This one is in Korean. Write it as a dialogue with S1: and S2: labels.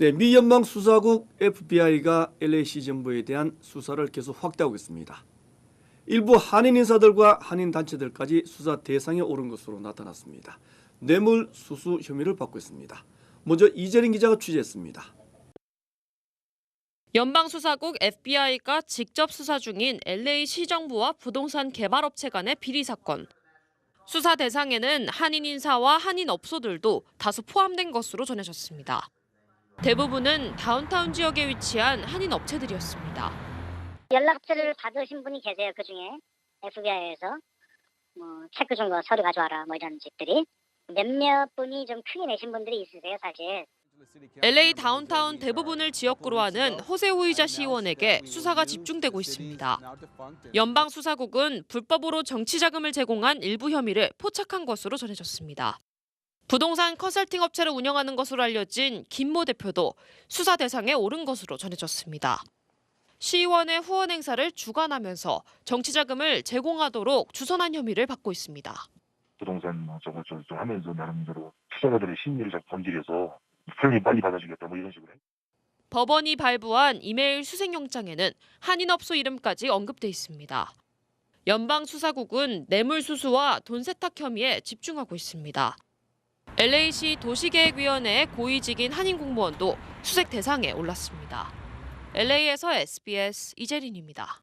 S1: 네, 미 연방 수사국 FBI가 LA시 정부에 대한 수사를 계속 확대하고 있습니다. 일부 한인 인사들과 한인 단체들까지 수사 대상에 오른 것으로 나타났습니다. 뇌물 수수 혐의를 받고 있습니다. 먼저 이재린 기자가 취재했습니다.
S2: 연방수사국 FBI가 직접 수사 중인 LA 시정부와 부동산 개발업체 간의 비리 사건. 수사 대상에는 한인 인사와 한인 업소들도 다수 포함된 것으로 전해졌습니다. 대부분은 다운타운 지역에 위치한 한인 업체들이었습니다.
S3: 연락처를 받으신 분이 계세요. 그 중에 FBI에서 뭐 체크 준거 서류 가져와라 뭐 이런 집들이 몇몇 분이 좀 크게 내신 분들이 있으세요, 사실.
S2: LA 다운타운 대부분을 지역구로 하는 호세 후이자 시의원에게 수사가 집중되고 있습니다. 연방 수사국은 불법으로 정치 자금을 제공한 일부 혐의를 포착한 것으로 전해졌습니다. 부동산 컨설팅 업체를 운영하는 것으로 알려진 김모 대표도 수사 대상에 오른 것으로 전해졌습니다. 시의원의 후원 행사를 주관하면서 정치 자금을 제공하도록 주선한 혐의를 받고 있습니다.
S4: 부동산 뭐 저거 저거 저 하면서 나름대로 투자자들의 심리를 자꾸 건드려서 편리 빨리 받아주겠다 뭐 이런 식으로 해.
S2: 법원이 발부한 이메일 수색영장에는 한인업소 이름까지 언급돼 있습니다. 연방수사국은 뇌물수수와 돈 세탁 혐의에 집중하고 있습니다. LA시 도시계획위원회 고위직인 한인 공무원도 수색 대상에 올랐습니다. LA에서 SBS 이재린입니다.